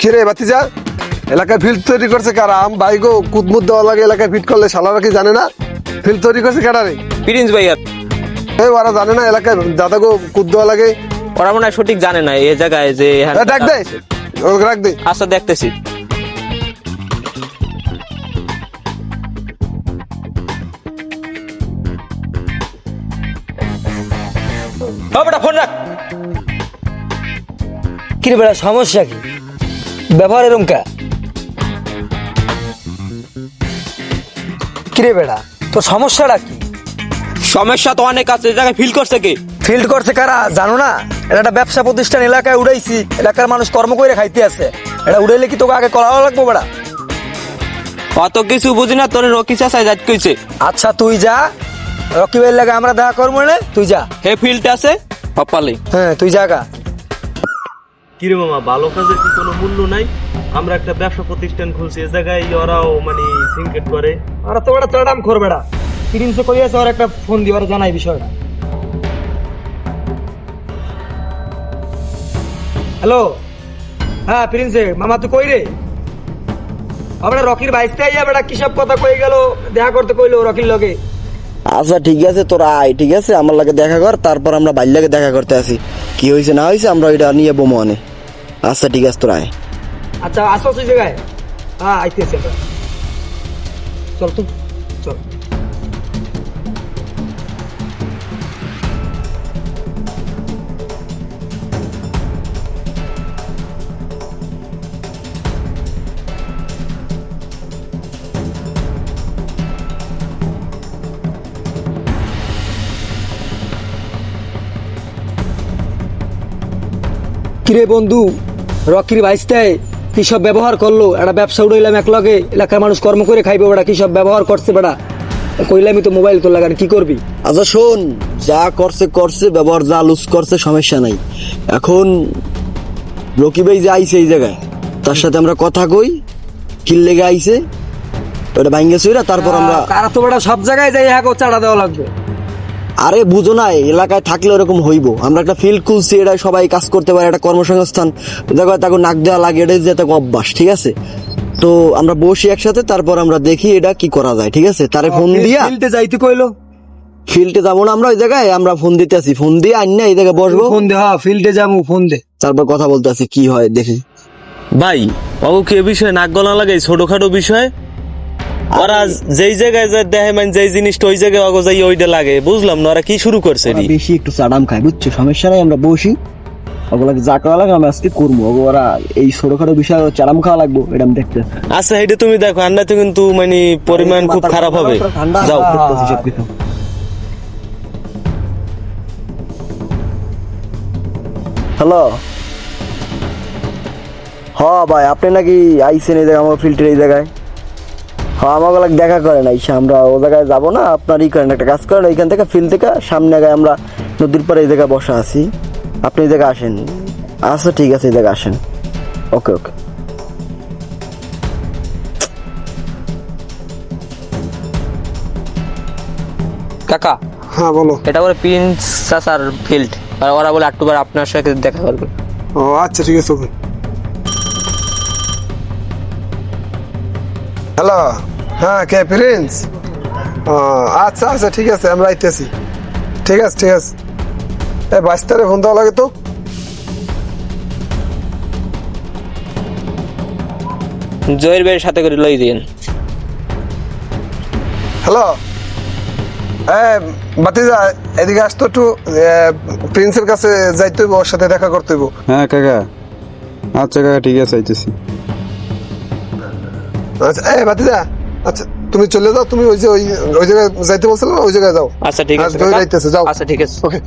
কিরে বাতিজা এলাকায় ফিল্ড তৈরি করছে কারা? আম বাইগো কুদমুদ দেওয়া লাগে এলাকায় ফিট করলে শালারা কি জানে না? ফিল্ড তৈরি করছে কারা রে? প্রিন্স ভাইয়া। এই ওরা জানে না এলাকায় দাদা গো কুদ দেওয়া লাগে। ওরা মনে হয় সঠিক জানে না এই জায়গায় যে ডাক দে। ওকে ডাক দে। আচ্ছা দেখতেছি। ফোন রাখ। বেড়া সমস্যা কি? ব্যবহার এরম কা? কিরে বেড়া তোর সমস্যাটা কি? সমস্যা তো অনেক আছে জায়গায় ফিল করছে কে? ফিল্ড করছে কারা? জানো না এটা একটা ব্যবসা প্রতিষ্ঠান এলাকায় উড়াইছি এলাকার মানুষ কর্ম করে খাইতে আছে। এটা উড়াইলে কি তোকে আগে করা লাগবো বেড়া? অত কিছু বুঝি না তোর রকি চাষায় যাত কইছে। আচ্ছা তুই যা রকি ভাইয়ের লাগে আমরা দেখা করব না তুই যা। হে ফিল্ড আছে অপালে হ্যাঁ তুই জাগা কিরে মামা ভালো কাজের কি কোনো মূল্য নাই? আমরা একটা ব্যবসা প্রতিষ্ঠান খুলছি এ জায়গায় ওরাও মানে সিনকেট করে। আর তো বেড়া চড়াম খোর বেড়া প্রিন্সে করিয়াছে ওর একটা ফোন দিয়ে ওরা জানাই বিষয়টা হ্যালো? হ্যাঁ প্রিন্সে মামা তুই কই রে? আমরা রকির বাইসতে আইয়া বেটা কি সব কথা কই গেল দেখা করতে কইলো রকির লগে। আচ্ছা ঠিক আছে তোর আয় ঠিক আছে? আমার লাগে দেখা কর তারপর আমরা বাইর লাগে দেখা করতে আসি। কি হয়েছে না হয়েছে আমরা ওইটা নিয়ে বোমো অনে আচ্ছা ঠিক আছে তোরা আয় আচ্ছা আসো তুই জায়গায়। হ্যাঁ আইতেছি আমরা চল তুই চল। কিরে বন্ধু রকির বাইসটায় কি সব ব্যবহার করল? একটা ব্যবসা উড়াইলাম এক লগে এলাকার মানুষ কর্ম করে খাইবে বেড়া কি সব ব্যবহার করছে বেড়া কইলামই তো মোবাইল তোর লাগান কি করবি? আচ্ছা শোন যা করছে করছে ব্যবহার যা লুজ করছে সমস্যা নাই। এখন রকি ভাই যে আইছে এই জায়গায় তার সাথে আমরা কথা কই কিল লেগে আইছে ওটা ভাঙ্গে তারপর আমরা তারা তো বেড়া সব জায়গায় যাই হ্যাঁ চাড়া দেওয়া লাগবে। আরে বুঝো না এলাকায় থাকলে ওরকম হইব। আমরা একটা ফিল্ড খুলছি এটা সবাই কাজ করতে পারে একটা কর্মসংস্থান। দেখো তাকে নাক দেওয়া লাগে এটাই যে তাকে অভ্যাস ঠিক আছে? তো আমরা বসি একসাথে তারপর আমরা দেখি এটা কি করা যায় ঠিক আছে? তারে ফোন দিয়া ফিল্ডে যাইতে কইলো। ফিল্ডে যাব না আমরা ওই জায়গায় আমরা ফোন দিতে আসি ফোন দিয়ে আন না এই জায়গায় বসবো। ফোন দে হ্যাঁ ফিল্ডে যাব ফোন দে। তারপর কথা বলতে আসি কি হয় দেখি। ভাই বাবু কি এ বিষয়ে নাক গলা লাগে ছোটখাটো বিষয়। ওরা যেই জায়গায় যায় দেখে মানে যেই জিনিসটা ওই জায়গায় অগো যাই ওইটা লাগে। বুঝলাম না ওরা কি শুরু করছে রে বেশি একটু চাডাম খাই বুঝছ? সমস্যা নাই আমরা বসি। ওগুলাকে যা করা লাগে আমরা আজকে করব। ওরা এই ছোটখাটো বিষয় চাডাম খাওয়া লাগবো এটা আমি দেখতে। আচ্ছা এটা তুমি দেখো আন্নাতে কিন্তু মানে পরিমাণ খুব খারাপ হবে। যাও। হ্যালো? হ ভাই আপনি নাকি আইসেন এই জায়গায় আমার ফিল্টার এই জায়গায়? আমাকে লাগে দেখা করেন আইসা আমরা ও জায়গায় যাব না আপনার ই করেন একটা কাজ করেন এইখান থেকে ফিল্ড থেকে সামনে আগে আমরা নদীর পরে এই জায়গায় বসা আছি। আপনি এই জায়গায় আসেন। আচ্ছা ঠিক আছে এই জায়গায় আসেন। ওকে ওকে। কাকা হ্যাঁ বলো। এটা বলে প্রিন্স চাষার ফিল্ড আর ওরা বলে একটুবার আপনার সাথে দেখা করবে। ও আচ্ছা ঠিক আছে ওকে। হ্যালো। হ্যাঁ কে প্রিন্স ও আচ্ছা আচ্ছা ঠিক আছে আমরা আইতেছি ঠিক আছে ঠিক আছে। এ বাইশটারে ফোন দেওয়া লাগে তো। জয়ের ভাইয়ের সাথে করে লই দিন হ্যালো? হ্যাঁ বাতিজা এদিকে আসতো একটু প্রিন্সের কাছে যাইতে হইব ওর সাথে দেখা করতে হইব। হ্যাঁ কাকা। আচ্ছা কাকা ঠিক আছে আইতেছি। আচ্ছা এ বাতিজা আচ্ছা তুমি চলে যাও তুমি ওই যে ওই ওই জায়গায় যাইতে বলছিলে না ওই জায়গায় যাও। আচ্ছা ঠিক আছে যাইতেছে, যাও। আচ্ছা ঠিক আছে। ওকে